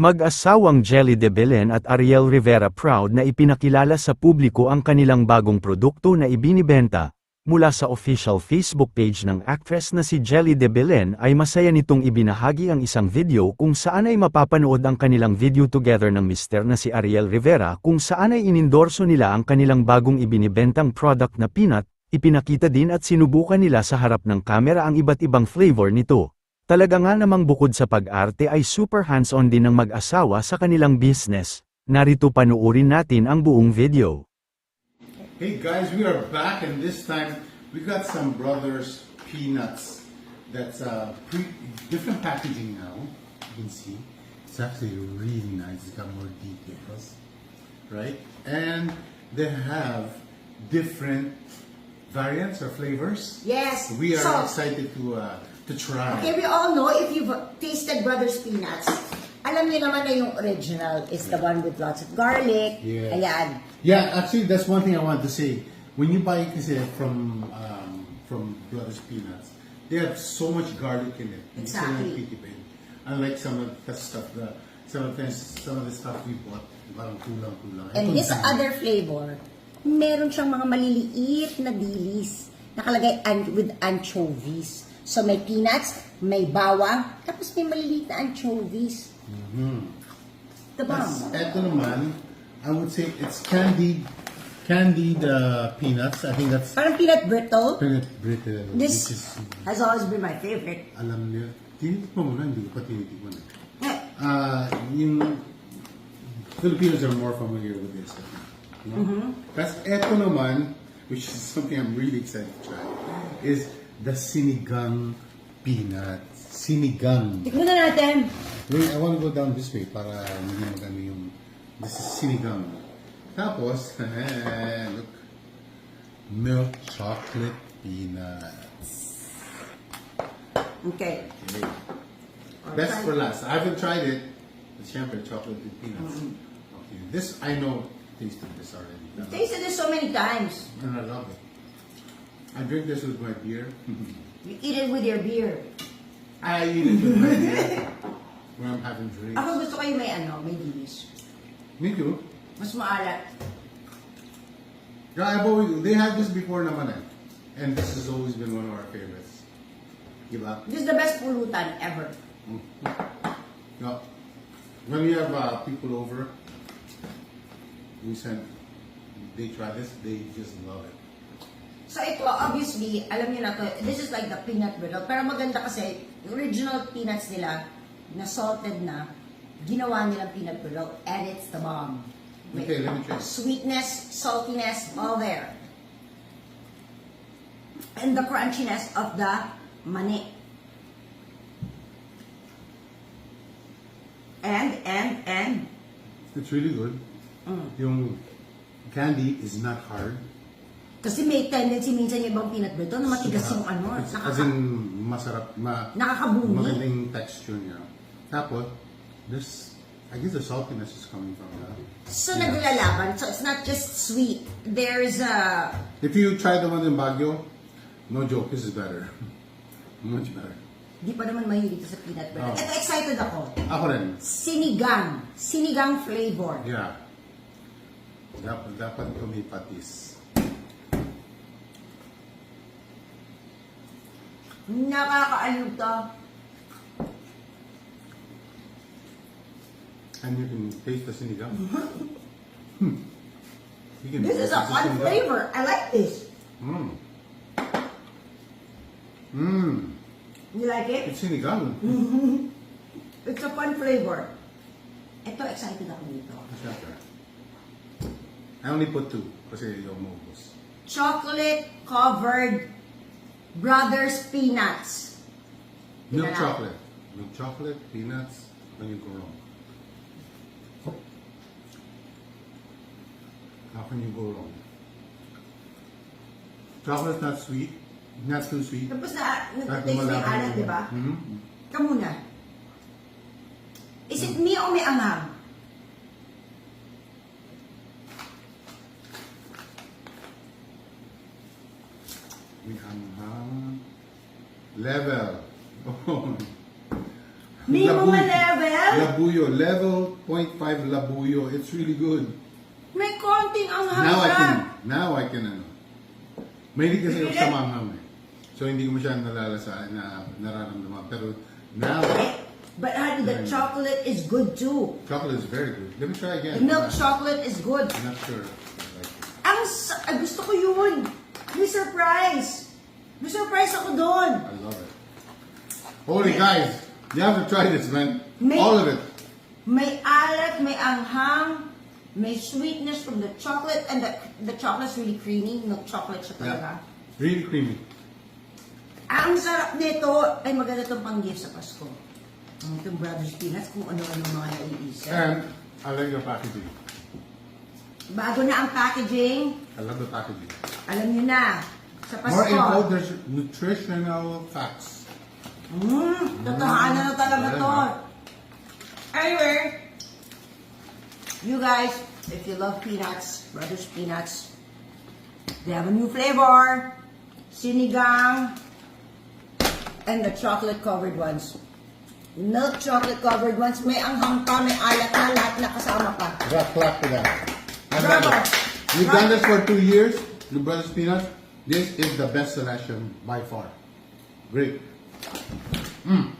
Mag-asawang Jelly de Belen at Ariel Rivera proud na ipinakilala sa publiko ang kanilang bagong produkto na ibinibenta. Mula sa official Facebook page ng actress na si Jelly de Belen ay masaya nitong ibinahagi ang isang video kung saan ay mapapanood ang kanilang video together ng mister na si Ariel Rivera kung saan ay inindorso nila ang kanilang bagong ibinibentang product na peanut, ipinakita din at sinubukan nila sa harap ng kamera ang iba't ibang flavor nito. Talaga nga namang bukod sa pag-arte ay super hands-on din ng mag-asawa sa kanilang business. Narito panuorin natin ang buong video. Hey guys, we are back and this time we got some Brothers Peanuts that's uh, pre- different packaging now. You can see it's actually really nice. It's got more details, right? And they have different variants or flavors. Yes. We are So- excited to uh, to try. Okay, we all know if you've tasted Brothers Peanuts, alam niyo naman na yung original is the one with lots of garlic. Yeah. Ayan. Yeah, actually, that's one thing I wanted to say. When you buy kasi from um, from Brothers Peanuts, they have so much garlic in it. Exactly. Unlike some of the stuff, the some of the some of the stuff we bought, parang kulang-kulang. And this other flavor, meron siyang mga maliliit na dilis. Nakalagay an- with anchovies. So may peanuts, may bawang, tapos may maliliit na anchovies. The That's, bomb. eto naman, I would say it's candied, candied uh, peanuts. I think that's Parang peanut brittle. peanut brittle. This which is, has always been my favorite. alam niyo, tinitikman mo na, hindi ko pa tinitikman. eh. Uh, yung Filipinos are more familiar with this. Mm-hmm. No? Tapos eto naman, which is something I'm really excited to try, is the sinigang peanut. Sinigang. Tikman na natin. Wait, I want to go down this way para hindi magano yung this is sinigang. Tapos, look, milk chocolate peanuts. Okay. Okay. Best for last. I haven't tried it. The champagne chocolate with peanuts. Mm-hmm. Okay, this I know tasted this already. I've tasted this so many times. And I love it. I drink this with my beer. You eat it with your beer. I eat it with my beer when I'm having drinks. Ako gusto ko yung may ano, may dilis. Me too. Mas maalat. Yeah, I've always, they had this before naman eh. And this has always been one of our favorites. Diba? This is the best pulutan ever. No. When we have uh, people over, send, they try this, they just love it. So ito, obviously, alam niyo na to, this is like the peanut brittle. Pero maganda kasi, yung original peanuts nila, na salted na, ginawa nilang peanut brittle, and it's the bomb. May Okay, let me try. Sweetness, saltiness, all there. And the crunchiness of the mani. And, and, and, It's really good. Mm. Yung candy is not hard. kasi may tendency minsan yung ibang peanut brittle na matigas yung ano, It's, as in, masarap, ma, nakakabungi. magandang texture niya. Tapos, this, I guess the saltiness is coming from that. So Yeah. naglalaban. So it's not just sweet. There's a If you try the one in Baguio, no joke, this is better. Much better. di pa naman mahilig sa peanut butter. Oh. Ito excited ako. Ako rin. Sinigang. Sinigang flavor. Yeah. Dapat, dapat ito may patis. Nakakaaliw to. And you can taste the sinigang. hmm. You can This is a fun flavor. I like this. Mmm. Mmm. You like it? It's sinigang. It's a fun flavor. Ito excited ako dito. Siyempre. I only put two kasi yung maubos. Chocolate covered Brothers Peanuts. Milk Tingnan chocolate. Milk chocolate, peanuts, when you go wrong. How can you go wrong? Chocolate's not sweet, not too sweet. Tapos na, nag-taste na yung malapit alat, yung- di ba? Mhm. Ika muna. Is it me o may anghang? May anghang. Level. May mga Labuyo. level? Labuyo. Level 0.5 Labuyo. It's really good. May konting anghang Now I can, now I can, ano. Mahilig kasi ako sa manghang eh. So hindi ko masyadong nalalasa, na, nararamdaman. Pero now, But honey, the chocolate is good too. chocolate is very good. Let me try The again. milk I'm not- chocolate is good. I'm not sure. I like it. Ang sa- gusto ko yun. May surprise. May surprise ako doon. I love it. Holy guys, you have to try this, man. May- All of it. May alat, may anghang, may sweetness from the chocolate, and the, the chocolate's really creamy. Milk chocolate siya talaga. Yeah. Really creamy. Ang sarap nito. Ay, maganda itong pang-gift sa Pasko. Ang itong Brothers Peanuts, kung ano-ano mga naiisip. And I like the packaging. Bago na ang packaging, I love the packaging. alam nyo na, sa Pasko. More info, there's nutritional facts. Mm, totohanan na talaga to. na. Anyway, you guys, if you love peanuts, Brothers Peanuts, they have a new flavor, sinigang, and the chocolate covered ones. Milk chocolate covered ones, may anghang pa, may alat na, lahat na kasama pa. Clap, clap for that. I love Bravo. it. We've done this for two years, the Brothers Peanuts. This is the best selection by far. Great. Mm.